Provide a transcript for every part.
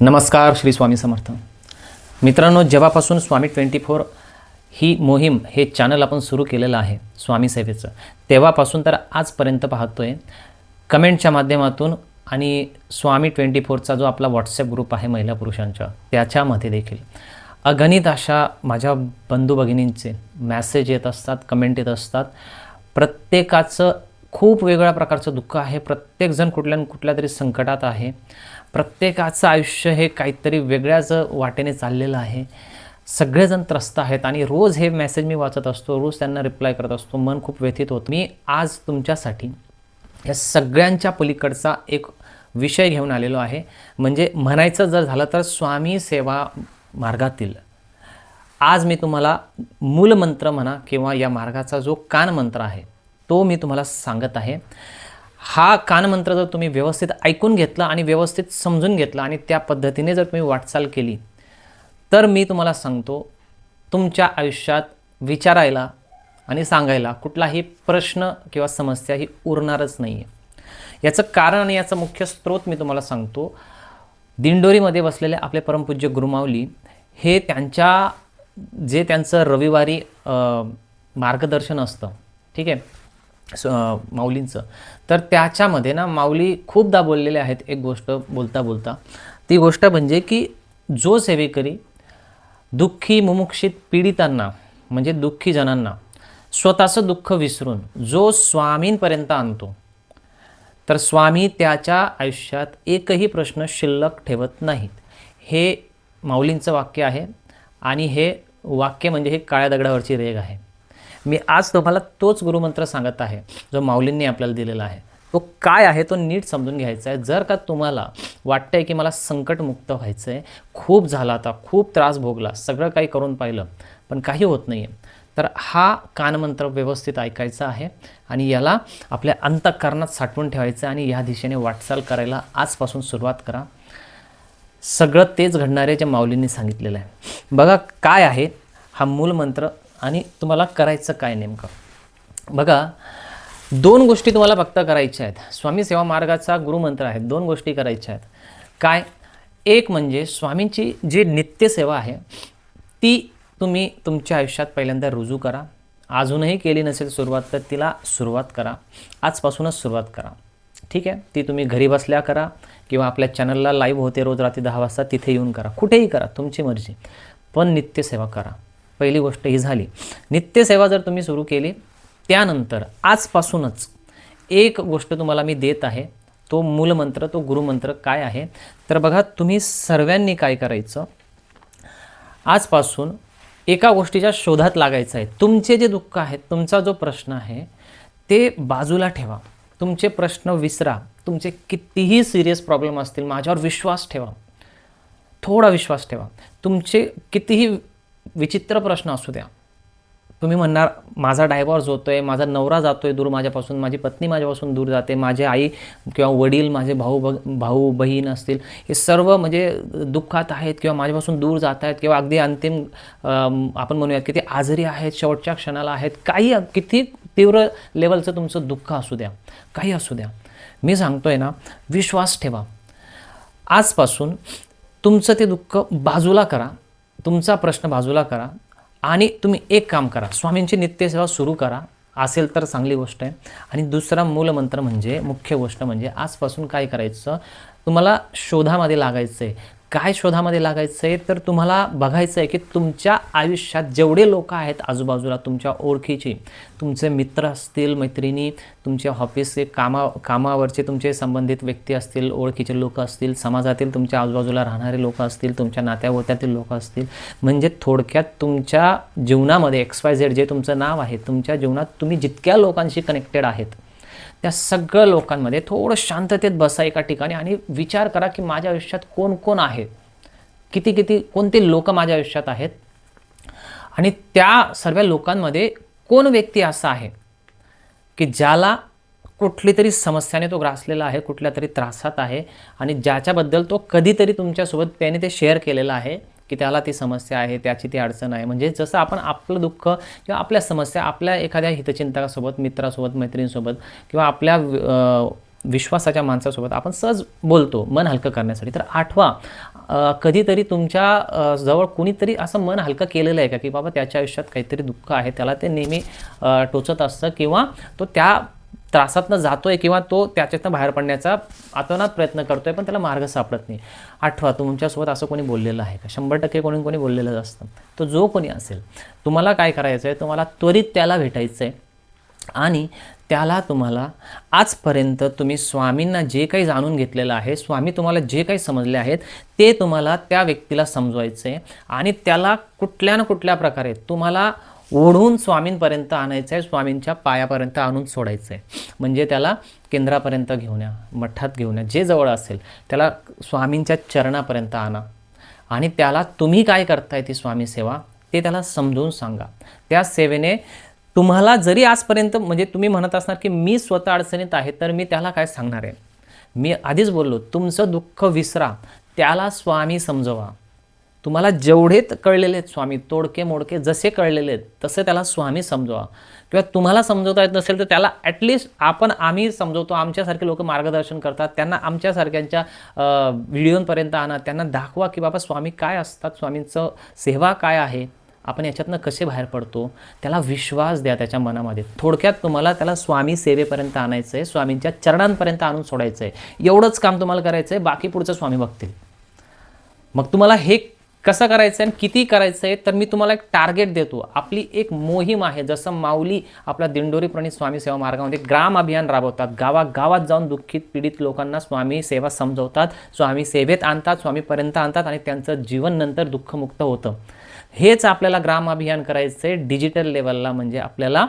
नमस्कार श्री स्वामी समर्थ. मित्रांनो जेव्हापासून स्वामी ट्वेंटी फोर ही मोहीम हे चॅनल आपण सुरू केलेलं आहे स्वामी सेवेचं तेव्हापासून तर आजपर्यंत पाहतो आहे कमेंटच्या माध्यमातून आणि स्वामी ट्वेंटी फोरचा जो आपला व्हॉट्सॲप ग्रुप आहे महिला पुरुषांचा त्याच्यामध्ये देखील. अगणित अशा माझ्या बंधू भगिनींचे मॅसेज येत असतात कमेंट येत असतात. प्रत्येकाचं खूप वेगळ्या प्रकारचं दुःख आहे. प्रत्येकजण कुठल्या कुठल्या तरी संकटात आहे. प्रत्येकाचं आयुष्य हे काहीतरी वेगळ्याच वाटेने चाललेलं आहे. सगळेजण त्रस्त आहेत आणि रोज हे मेसेज मी वाचत असतो रोज त्यांना रिप्लाय करत असतो मन खूप व्यथित होतं. मी आज तुमच्यासाठी या सगळ्यांच्या पलीकडचा एक विषय घेऊन आलेलो आहे. म्हणजे म्हणायचं जर झालं तर स्वामी सेवा मार्गातील. आज मी तुम्हाला मूलमंत्र म्हणा किंवा या मार्गाचा जो कानमंत्र आहे तो मी तुम्हाला सांगत आहे. हा कानमंत्र जर तुम्ही व्यवस्थित ऐकून घेतला आणि व्यवस्थित समजून घेतला आणि त्या पद्धतीने जर तुम्ही वाटचाल केली तर मी तुम्हाला सांगतो तुमच्या आयुष्यात विचारायला आणि सांगायला कुठलाही प्रश्न किंवा समस्या ही उरणारच नाही आहे याचं कारण आणि याचा मुख्य स्रोत मी तुम्हाला सांगतो दिंडोरीमध्ये बसलेले आपले परमपूज्य गुरुमावली हे त्यांच्या जे त्यांचं रविवारी मार्गदर्शन असतं ठीक आहे? माऊलींचं. तर त्याच्यामध्ये ना माऊली खूपदा बोललेले आहेत एक गोष्ट बोलता बोलता. ती गोष्ट म्हणजे की जो सेवेकरी दुःखी मुमुक्षित पीडितांना म्हणजे दुःखी जणांना स्वतःचं दुःख विसरून जो स्वामींपर्यंत आणतो तर स्वामी त्याच्या आयुष्यात एकही प्रश्न शिल्लक ठेवत नाहीत. हे माऊलींचं वाक्य आहे आणि हे वाक्य म्हणजे हे काळ्या दगडावरची रेग आहे. मी आज तुम्हाला तोच गुरुमंत्र सांगत आहे जो माऊलींनी आपल्याला दिलेला आहे. तो काय आहे तो नीट समजून घ्यायचा आहे. जर का तुम्हाला वाटतंय की मला संकटमुक्त व्हायचं आहे खूप झाला आता खूप त्रास भोगला सगळं काही करून पाहिलं पण काही होत नाही आहे तर हा कानमंत्र व्यवस्थित ऐकायचा आहे आणि याला आपल्या अंतःकरणात साठवून ठेवायचं आहे आणि या दिशेने वाटचाल करायला आजपासून सुरुवात करा. सगळं तेच घडणारे जे माऊलींनी सांगितलेलं आहे. बघा काय आहे हा मूलमंत्र आणि तुम्हाला करायचं काय नेमकं? बघा दोन गोष्टी तुम्हाला फक्त करायच्या आहेत. स्वामी सेवा मार्गाचा गुरुमंत्र आहे दोन गोष्टी करायच्या आहेत. काय? एक म्हणजे स्वामींची जी नित्यसेवा आहे ती तुम्ही तुमच्या आयुष्यात पहिल्यांदा रुजू करा. अजूनही केली नसेल सुरुवात तर तिला सुरुवात करा. आजपासूनच सुरुवात करा. ठीक आहे? ती तुम्ही घरी बसल्या करा किंवा आपल्या चॅनलला लाईव्ह होते रोज रात्री दहा वाजता तिथे येऊन करा. कुठेही करा तुमची मर्जी. पण नित्यसेवा करा. पहिली गोष्ट ही झाली. नित्यसेवा जर तुम्ही सुरू केली त्यानंतर आजपासूनच एक गोष्ट तुम्हाला मी देत आहे तो मूलमंत्र तो गुरुमंत्र काय आहे? तर बघा तुम्ही सर्वांनी काय करायचं? आजपासून एका गोष्टीच्या शोधात लागायचं आहे. तुमचे जे दुःख आहेत तुमचा जो प्रश्न आहे ते बाजूला ठेवा. तुमचे प्रश्न विसरा. तुमचे कितीही सिरियस प्रॉब्लेम असतील माझ्यावर विश्वास ठेवा. थोडा विश्वास ठेवा. तुमचे कितीही विचित्र प्रश्न असू द्या. तुम्ही म्हणणार माझा डायव्हॉर्स होतो आहे माझा नवरा जातो आहे दूर माझ्यापासून माझी पत्नी माझ्यापासून दूर जाते माझे आई किंवा वडील माझे भाऊ ब भाऊ बहीण असतील. हे सर्व म्हणजे दुःखात आहेत किंवा माझ्यापासून दूर जात आहेत किंवा अगदी अंतिम आपण म्हणूयात की ते आजारी आहेत शेवटच्या क्षणाला आहेत. काही किती तीव्र लेवलचं तुमचं दुःख असू द्या. काही असू द्या. मी सांगतो आहे ना विश्वास ठेवा. आजपासून तुमचं ते दुःख बाजूला करा. तुमचा प्रश्न बाजूला करा आणि तुम्ही एक काम करा. स्वामींची नित्यसेवा सुरू करा. असेल तर चांगली गोष्ट आहे. आणि दुसरा मूलमंत्र म्हणजे मुख्य गोष्ट म्हणजे आजपासून काय करायचं? तुम्हाला शोधामध्ये लागायचं आहे काय शोधामध्ये लागायचं आहे तर तुम्हाला बघायचं आहे की तुमच्या आयुष्यात जेवढे लोक आहेत आजूबाजूला तुमच्या ओळखीचे तुमचे मित्र असतील मैत्रिणी तुमच्या ऑफिसचे कामा कामावरचे तुमचे संबंधित व्यक्ती असतील ओळखीचे लोक असतील समाजातील तुमच्या आजूबाजूला राहणारे लोक असतील तुमच्या नात्यावोत्यातील लोक असतील. म्हणजे थोडक्यात तुमच्या जीवनामध्ये एक्स वाय झेड जे तुमचं नाव आहे तुमच्या जीवनात तुम्ही जितक्या लोकांशी कनेक्टेड आहेत त्या सगळ्या लोकांमध्ये थोडं शांततेत बसा एका ठिकाणी आणि विचार करा की माझ्या आयुष्यात कोण कोण आहेत किती किती कोणते लोक माझ्या आयुष्यात आहेत? आणि त्या सर्व लोकांमध्ये कोण व्यक्ती असा आहे की ज्याला कुठली तरी समस्याने तो ग्रासलेला आहे कुठल्या तरी त्रासात आहे आणि ज्याच्याबद्दल तो कधीतरी तुमच्यासोबत त्याने ते शेअर केलेलं आहे? की त्याला ती समस्या आहे त्याची ती अडचण आहे. म्हणजे जसं आपण आपलं दुःख किंवा आपल्या समस्या आपल्या एखाद्या हितचिंतकासोबत मित्रासोबत मैत्रिणीसोबत किंवा आपल्या विश्वासाच्या माणसासोबत आपण सहज बोलतो मन हलकं करण्यासाठी. तर आठवा कधीतरी तुमच्या जवळ कुणीतरी असं मन हलकं केलेलं आहे का? की बाबा त्याच्या आयुष्यात काहीतरी दुःख आहे त्याला ते नेहमी टोचत असतं किंवा तो त्या त्रासातनं आहे किंवा तो त्याच्यातनं बाहेर पडण्याचा आतोनात प्रयत्न करतो आहे पण त्याला मार्ग सापडत नाही. आठवा तुमच्यासोबत असं कोणी बोललेलं आहे का? शंभर टक्के कोणी कोणी बोललेलं असतं. तो जो कोणी असेल तुम्हाला काय करायचं आहे तुम्हाला त्वरित त्याला भेटायचं आहे आणि त्याला तुम्हाला आजपर्यंत तुम्ही स्वामींना जे काही जाणून घेतलेलं आहे स्वामी तुम्हाला जे काही समजले आहेत ते तुम्हाला त्या व्यक्तीला समजवायचं आहे आणि त्याला कुठल्या ना कुठल्या प्रकारे तुम्हाला ओढून स्वामींपर्यंत आणायचं आहे स्वामींच्या पायापर्यंत आणून सोडायचं आहे म्हणजे त्याला केंद्रापर्यंत घेऊन या मठात घेऊन या जे जवळ असेल त्याला स्वामींच्या चरणापर्यंत आणा. आणि त्याला तुम्ही काय करताय ती स्वामी सेवा ते त्याला समजून सांगा. त्या सेवेने तुम्हाला जरी आजपर्यंत म्हणजे तुम्ही म्हणत असणार की मी स्वतः अडचणीत आहे तर मी त्याला काय सांगणार आहे? मी आधीच बोललो तुमचं दुःख विसरा त्याला स्वामी समजवा. तुम्हाला जेवढे कळलेले आहेत स्वामी तोडके मोडके जसे कळलेले आहेत तसे त्याला स्वामी समजवा. किंवा तुम्हाला समजवता येत नसेल तर त्याला ॲटलिस्ट आपण आम्ही समजवतो. आमच्यासारखे लोक मार्गदर्शन करतात. त्यांना आमच्यासारख्यांच्या व्हिडिओंपर्यंत आणा. त्यांना दाखवा की बाबा स्वामी काय असतात? स्वामींचं सेवा काय आहे? आपण याच्यातनं कसे बाहेर पडतो? त्याला विश्वास द्या त्याच्या मनामध्ये. थोडक्यात तुम्हाला त्याला स्वामी सेवेपर्यंत आणायचं आहे स्वामींच्या चरणांपर्यंत आणून सोडायचं आहे एवढंच काम तुम्हाला करायचं आहे बाकी पुढचं स्वामी बघतील. मग तुम्हाला हे कसं करायचं आहे आणि किती करायचं आहे तर मी तुम्हाला एक टार्गेट देतो. आपली एक मोहीम आहे जसं माऊली आपला दिंडोरी प्रणित स्वामी सेवा मार्गामध्ये ग्राम अभियान राबवतात. गावागावात जाऊन दुःखित पीडित लोकांना स्वामी सेवा समजवतात स्वामी सेवेत आणतात स्वामीपर्यंत आणतात आणि त्यांचं जीवन नंतर दुःखमुक्त होतं. हेच आपल्याला ग्राम अभियान करायचं आहे डिजिटल लेवलला म्हणजे आपल्याला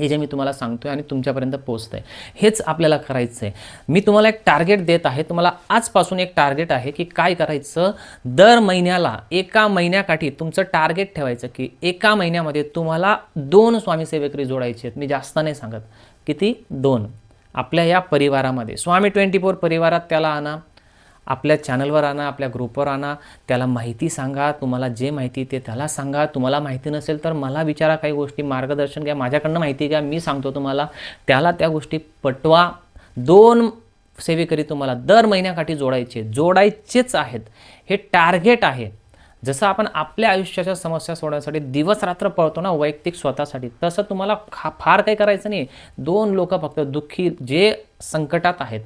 हे जे मी तुम्हाला सांगतो आहे आणि तुमच्यापर्यंत पोहोचतंय हेच आपल्याला करायचं आहे मी तुम्हाला एक टार्गेट देत आहे. तुम्हाला आजपासून एक टार्गेट आहे की काय करायचं? दर महिन्याला एका महिन्याकाठी तुमचं टार्गेट ठेवायचं की एका महिन्यामध्ये तुम्हाला दोन स्वामीसेवेकरी जोडायचे आहेत. मी जास्त नाही सांगत. किती? दोन. आपल्या या परिवारामध्ये. स्वामी ट्वेंटी फोर परिवारात त्याला आणा. आपल्या चॅनलवर आणा आपल्या ग्रुपवर आणा त्याला माहिती सांगा तुम्हाला जे माहिती ते त्याला सांगा. तुम्हाला माहिती नसेल तर मला विचारा काही गोष्टी मार्गदर्शन घ्या माझ्याकडनं माहिती घ्या मी सांगतो तुम्हाला. त्याला त्या गोष्टी पटवा. दोन सेवेकरी तुम्हाला दर महिन्याकाठी जोडायचे जोडायचेच आहेत. हे टार्गेट आहे. जसं आपण आपल्या आयुष्याच्या समस्या सोडवण्यासाठी दिवस रात्र पळतो ना वैयक्तिक स्वतःसाठी तसं तुम्हाला खा फार काही करायचं नाही. दोन लोक फक्त दुःखी जे संकटात आहेत.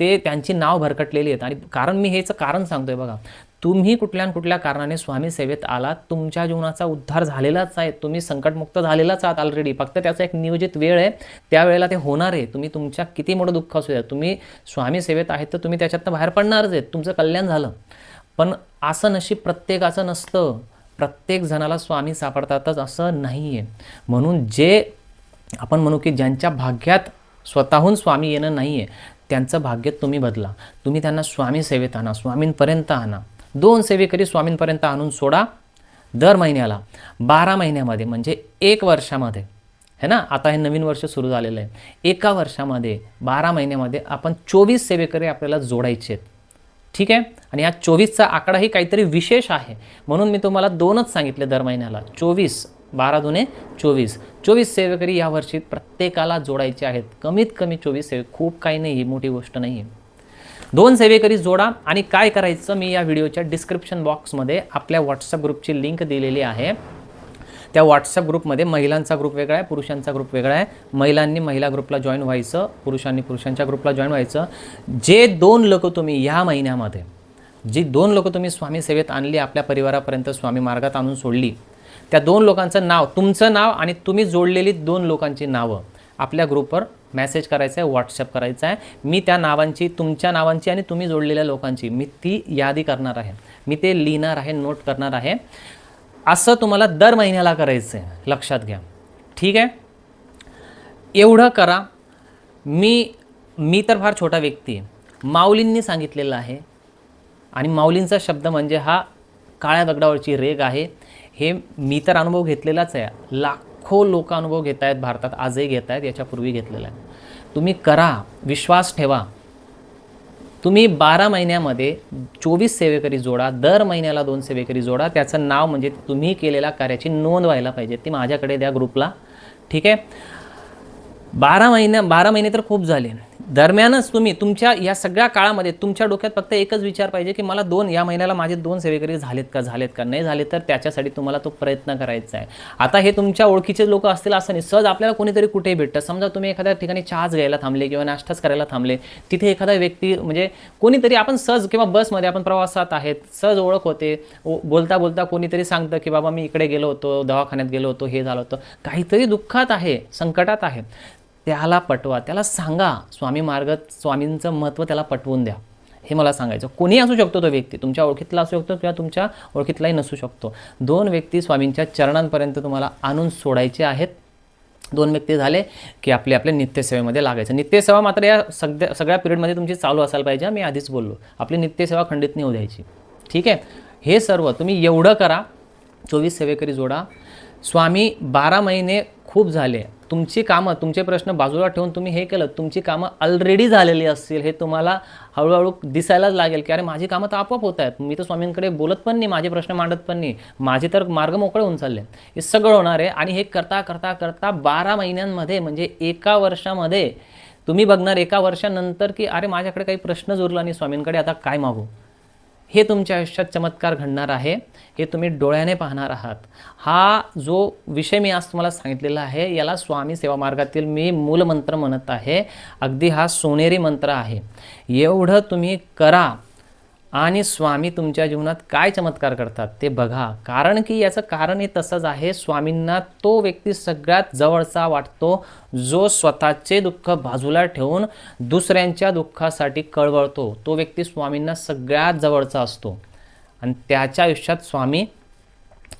ते त्यांची नाव भरकटलेली आहेत. आणि कारण मी हेच कारण सांगतोय बघा. तुम्ही कुठल्या कुठल्या कारणाने स्वामी सेवेत आलात तुमच्या जीवनाचा उद्धार झालेलाच आहे तुम्ही संकटमुक्त झालेलाच आहात ऑलरेडी फक्त त्याचा एक नियोजित वेळ आहे. त्यावेळेला ते होणार आहे. तुम्ही तुमच्या किती मोठं दुःख असू द्या. तुम्ही स्वामी सेवेत आहेत तर तुम्ही त्याच्यातनं बाहेर पडणारच आहेत. तुमचं कल्याण झालं. पण असं नशीब प्रत्येकाचं नसतं. प्रत्येक जणाला स्वामी सापडतातच असं नाही आहे म्हणून जे आपण म्हणू की ज्यांच्या भाग्यात स्वतःहून स्वामी येणं नाही आहे त्यांचं भाग्य तुम्ही बदला. तुम्ही त्यांना स्वामी सेवेत आणा स्वामींपर्यंत आणा. दोन सेवेकरी स्वामींपर्यंत आणून सोडा? दर महिन्याला. बारा महिन्यामध्ये म्हणजे एक वर्षामध्ये. है ना? आता हे नवीन वर्ष सुरू झालेलं आहे. एका वर्षामध्ये बारा महिन्यामध्ये आपण चोवीस सेवेकरी आपल्याला जोडायचे आहेत. ठीक आहे? आणि या चोवीसचा आकडाही काहीतरी विशेष आहे. म्हणून मी तुम्हाला दोनच सांगितले दर महिन्याला. चोवीस. बारा दुने चोवीस. चोवीस सेवेकरी या वर्षी प्रत्येकाला जोडायचे आहेत. कमीत कमी चोवीस सेवे खूप काही नाही ही मोठी गोष्ट नाही आहे. दोन सेवेकरी जोडा आणि काय करायचं मी या व्हिडिओच्या डिस्क्रिप्शन बॉक्समध्ये आपल्या व्हॉट्सअप ग्रुपची लिंक दिलेली आहे. त्या व्हॉट्सअप ग्रुपमध्ये महिलांचा ग्रुप वेगळा आहे पुरुषांचा ग्रुप वेगळा आहे. महिलांनी महिला ग्रुपला जॉईन व्हायचं पुरुषांनी पुरुषांच्या ग्रुपला जॉईन व्हायचं. जे दोन लोक तुम्ही ह्या महिन्यामध्ये जी दोन लोक तुम्ही स्वामी सेवेत आणली आपल्या परिवारापर्यंत स्वामी मार्गात आणून सोडली त्या दोन लोकांचं नाव तुमचं नाव आणि तुम्ही जोडलेली दोन लोकांची नावं आपल्या ग्रुपवर मेसेज करायचा आहे व्हॉट्सअप करायचा आहे. मी त्या नावांची तुमच्या नावांची आणि तुम्ही जोडलेल्या लोकांची मी ती यादी करणार आहे. मी ते लिहिणार आहे नोट करणार आहे. असं तुम्हाला दर महिन्याला करायचं आहे लक्षात घ्या. ठीक आहे? एवढं करा. मी मी तर फार छोटा व्यक्ती आहे. माऊलींनी सांगितलेलं आहे. आणि माऊलींचा शब्द म्हणजे हा काळ्या दगडावरची रेग आहे. हे मी तर अनुभव घेतलेलाच आहे. लाखो लोक अनुभव घेत आहेत भारतात आजही घेत आहेत याच्यापूर्वी घेतलेला आहे. तुम्ही करा विश्वास ठेवा. तुम्ही बारा महिन्यामध्ये चोवीस सेवेकरी जोडा दर महिन्याला दोन सेवेकरी जोडा. त्याचं नाव म्हणजे तुम्ही केलेल्या कार्याची नोंद व्हायला पाहिजे. ती माझ्याकडे द्या ग्रुपला. ठीक आहे? बारा महिन्या बारा महिने तर खूप झाले. दरम्यानच तुम्ही तुमच्या या सगळ्या काळामध्ये तुमच्या डोक्यात फक्त एकच विचार पाहिजे की मला दोन या महिन्याला माझे दोन सेवेकरी झालेत का झालेत का? नाही झाले तर त्याच्यासाठी तुम्हाला तो प्रयत्न करायचा आहे. आता हे तुमच्या ओळखीचे लोक असतील असं नाही. सहज आपल्याला कोणीतरी कुठेही भेटतं. समजा तुम्ही एखाद्या ठिकाणी चहाच घ्यायला थांबले किंवा नाश्ताच करायला थांबले तिथे एखादा व्यक्ती म्हणजे कोणीतरी आपण सहज किंवा बसमध्ये आपण प्रवासात आहेत सहज ओळख होते. बोलता बोलता कोणीतरी सांगतं की बाबा मी इकडे गेलो होतो दवाखान्यात गेलो होतो हे झालं होतं. काहीतरी दुःखात आहे संकटात आहे. त्याला पटवा त्याला सांगा. स्वामी मार्ग स्वामींचं महत्त्व त्याला पटवून द्या. हे मला सांगायचं. कोणी असू शकतो तो व्यक्ती. तुमच्या ओळखीतला असू शकतो किंवा तुमच्या ओळखीतलाही नसू शकतो. दोन व्यक्ती स्वामींच्या चरणांपर्यंत तुम्हाला आणून सोडायचे आहेत. दोन व्यक्ती झाले की आपले आपल्या नित्यसेवेमध्ये लागायचं. नित्यसेवा मात्र या सगळ्या सगळ्या पिरियडमध्ये तुमची चालू असायला पाहिजे. मी आधीच बोललो. आपली नित्यसेवा खंडित नाही होऊ द्यायची. ठीक आहे? हे सर्व तुम्ही एवढं करा. चोवीस सेवेकरी जोडा. स्वामी बारा महिने खूप झाले. तुमची कामं तुमचे प्रश्न बाजूला ठेवून तुम्ही हे केलं तुमची कामं ऑलरेडी झालेली असतील हे तुम्हाला हळूहळू दिसायलाच लागेल की अरे माझी कामं तर आपोआप होत आहेत. मी तर स्वामींकडे बोलत पण नाही माझे प्रश्न मांडत पण नाही. माझे तर मार्ग मोकळे होऊन चालले हे सगळं होणार आहे आणि हे करता करता करता बारा महिन्यांमध्ये म्हणजे एका वर्षामध्ये तुम्ही बघणार एका वर्षानंतर की अरे माझ्याकडे काही प्रश्न जोरला नाही स्वामींकडे आता काय मागू? हे तुमच्या आयुष्यात चमत्कार घडणार आहे हे तुम्ही डोळ्याने पाहणार आहात. हा जो विषय मी आज तुम्हाला सांगितलेला आहे याला स्वामी सेवा मार्गातील मी मूलमंत्र म्हणत आहे. अगदी हा सोनेरी मंत्र आहे. एवढं तुम्ही करा आणि स्वामी तुमच्या जीवनात काय चमत्कार करतात ते बघा. कारण की याचं कारण हे तसंच आहे. स्वामींना तो व्यक्ती सगळ्यात जवळचा वाटतो जो स्वतःचे दुःख बाजूला ठेवून दुसऱ्यांच्या दुःखासाठी कळवळतो. तो व्यक्ती स्वामींना सगळ्यात जवळचा असतो. आणि त्याच्या आयुष्यात स्वामी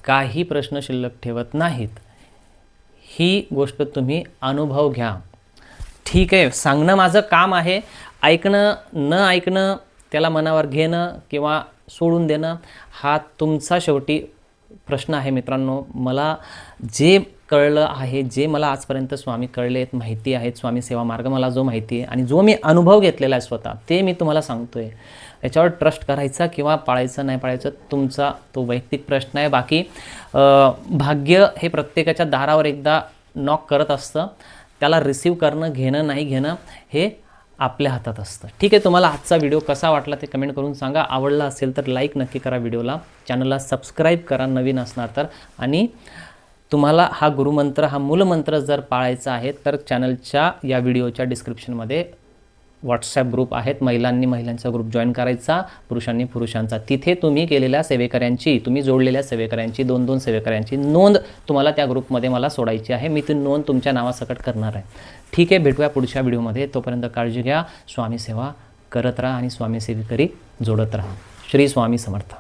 काही प्रश्न शिल्लक ठेवत नाहीत. ही गोष्ट तुम्ही अनुभव घ्या. ठीक आहे सांगणं माझं काम आहे. ऐकणं न ऐकणं त्याला मनावर घेणं किंवा सोडून देणं हा तुमचा शेवटी प्रश्न आहे मित्रांनो. मला जे कळलं आहे जे मला आजपर्यंत स्वामी कळले आहेत माहिती आहेत स्वामी सेवा मार्ग मला जो माहिती आहे आणि जो मी अनुभव घेतलेला आहे स्वतः ते मी तुम्हाला सांगतो आहे याच्यावर ट्रस्ट करायचा किंवा पाळायचं नाही पाळायचं तुमचा तो वैयक्तिक प्रश्न आहे. बाकी भाग्य हे प्रत्येकाच्या दारावर एकदा नॉक करत असतं. त्याला रिसीव करणं घेणं नाही घेणं हे आपल्या हातात असतं. ठीक आहे तुम्हाला आजचा व्हिडिओ कसा वाटला ते कमेंट करून सांगा. आवडला असेल तर लाईक नक्की करा व्हिडिओला. चॅनलला सबस्क्राईब करा नवीन असणार तर. आणि तुम्हाला हा गुरुमंत्र हा मूलमंत्र जर पाळायचा आहे तर चॅनलच्या या व्हिडिओच्या डिस्क्रिप्शनमध्ये व्हॉट्सॲप ग्रुप आहेत. महिलांनी महिलांचा ग्रुप जॉईन करायचा पुरुषांनी पुरुषांचा. तिथे तुम्ही केलेल्या सेवेकऱ्यांची तुम्ही जोडलेल्या सेवेकऱ्यांची दोन दोन सेवेकऱ्यांची नोंद तुम्हाला त्या ग्रुपमध्ये मला सोडायची आहे. मी ती नोंद तुमच्या नावासकट करणार आहे. ठीक आहे भेटूया पुढच्या व्हिडिओमध्ये. तोपर्यंत काळजी घ्या. स्वामी सेवा करत राहा आणि स्वामी सेवेकरी जोडत राहा. श्री स्वामी समर्थ.